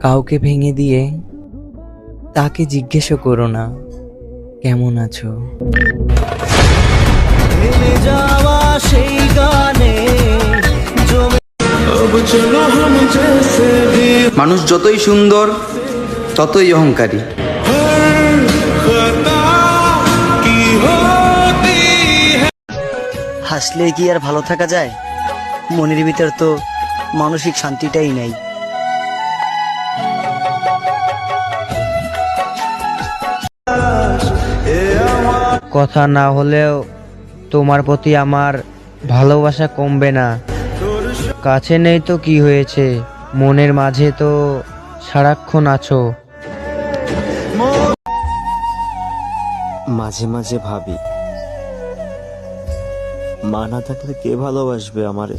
কাউকে ভেঙে দিয়ে তাকে জিজ্ঞেসও করো না কেমন আছো? যাওয়া সেই গানে মানুষ যতই সুন্দর ততই অহংকারী। হাসলে কি আর ভালো থাকা যায়? মনের ভিতর তো মানসিক শান্তিটাই নাই। কথা না হলেও তোমার প্রতি আমার ভালোবাসা কমবে না। কাছে নেই তো কি হয়েছে? মনের মাঝে তো সারাক্ষণ আছো। মাঝে মাঝে ভাবি, মানা থাকলে কে ভালোবাসবে আমারে?